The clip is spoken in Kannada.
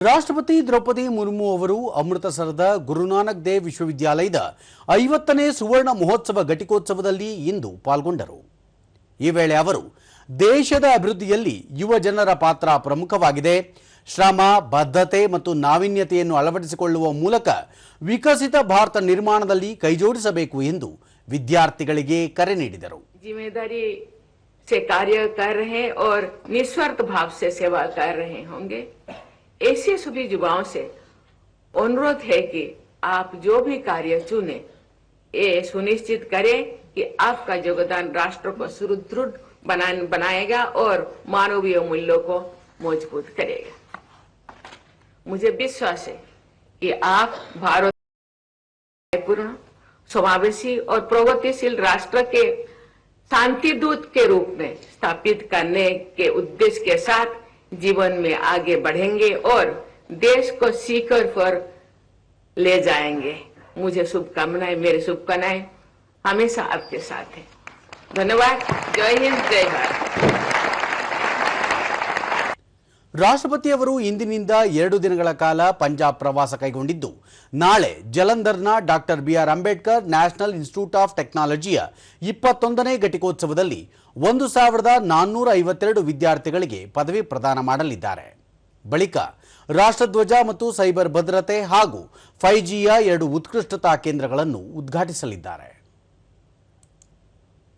ರಾಷ್ಟ್ರಪತಿ ದ್ರೌಪದಿ ಮುರ್ಮು ಅವರು ಅಮೃತಸರದ ಗುರುನಾನಕ್ ದೇವ್ ವಿಶ್ವವಿದ್ಯಾಲಯದ ಐವತ್ತನೇ ಸುವರ್ಣ ಮಹೋತ್ಸವ ಘಟಿಕೋತ್ಸವದಲ್ಲಿ ಇಂದು ಪಾಲ್ಗೊಂಡರು ಈ ವೇಳೆ ಅವರು ದೇಶದ ಅಭಿವೃದ್ಧಿಯಲ್ಲಿ ಯುವ ಜನರ ಪಾತ್ರ ಪ್ರಮುಖವಾಗಿದೆ ಶ್ರಮ ಬದ್ಧತೆ ಮತ್ತು ನಾವೀನ್ಯತೆಯನ್ನು ಅಳವಡಿಸಿಕೊಳ್ಳುವ ಮೂಲಕ ವಿಕಸಿತ ಭಾರತ ನಿರ್ಮಾಣದಲ್ಲಿ ಕೈಜೋಡಿಸಬೇಕು ಎಂದು ವಿದ್ಯಾರ್ಥಿಗಳಿಗೆ ಕರೆ ನೀಡಿದರು जिम्मेदारी से कार्य कर रहे हैं और निस्वार्थ भाव से सेवा कर रहे होंगे ऐसे सभी युवाओं से अनुरोध है कि आप जो भी कार्य चुने, ये सुनिश्चित करें कि आपका योगदान राष्ट्र को सुदृढ़ बना, बनाएगा और मानवीय मूल्यों को मज़बूत करेगा। मुझे विश्वास है कि आप भारत पूर्ण, समावेशी और प्रगतिशील राष्ट्र के शांति दूत के रूप में स्थापित करने के उद्देश्य के साथ जीवन में आगे बढ़ेंगे और देश को सीकर पर ले जाएँगे। मुझे शुभकामनाएँ, मेरी शुभकामनाएँ हमेशा आपके साथ है। धन्यवाद। जय हिंद, जय भारत। ರಾಷ್ಟ್ರಪತಿಯವರು ಇಂದಿನಿಂದ ಎರಡು ದಿನಗಳ ಕಾಲ ಪಂಜಾಬ್ ಪ್ರವಾಸ ಕೈಗೊಂಡಿದ್ದು, ನಾಳೆ ಜಲಂಧರ್ನ doctor B R Ambedkar national institute of ಟೆಕ್ನಾಲಜಿಯ ಇಪ್ಪತ್ತೊಂದನೇ ಘಟಿಕೋತ್ಸವದಲ್ಲಿ ಒಂದು ಸಾವಿರದ ನಾನ್ನೂರ ಐವತ್ತೆರಡು ವಿದ್ಯಾರ್ಥಿಗಳಿಗೆ ಪದವಿ ಪ್ರದಾನ ಮಾಡಲಿದ್ದಾರೆ. ಬಳಿಕ ರಾಷ್ಟ್ರಧ್ವಜ ಮತ್ತು ಸೈಬರ್ ಭದ್ರತೆ ಹಾಗೂ ಫೈವ್ ಜಿಯ ಎರಡು ಉತ್ಕೃಷ್ಟತಾ ಕೇಂದ್ರಗಳನ್ನು ಉದ್ಘಾಟಿಸಲಿದ್ದಾರೆ.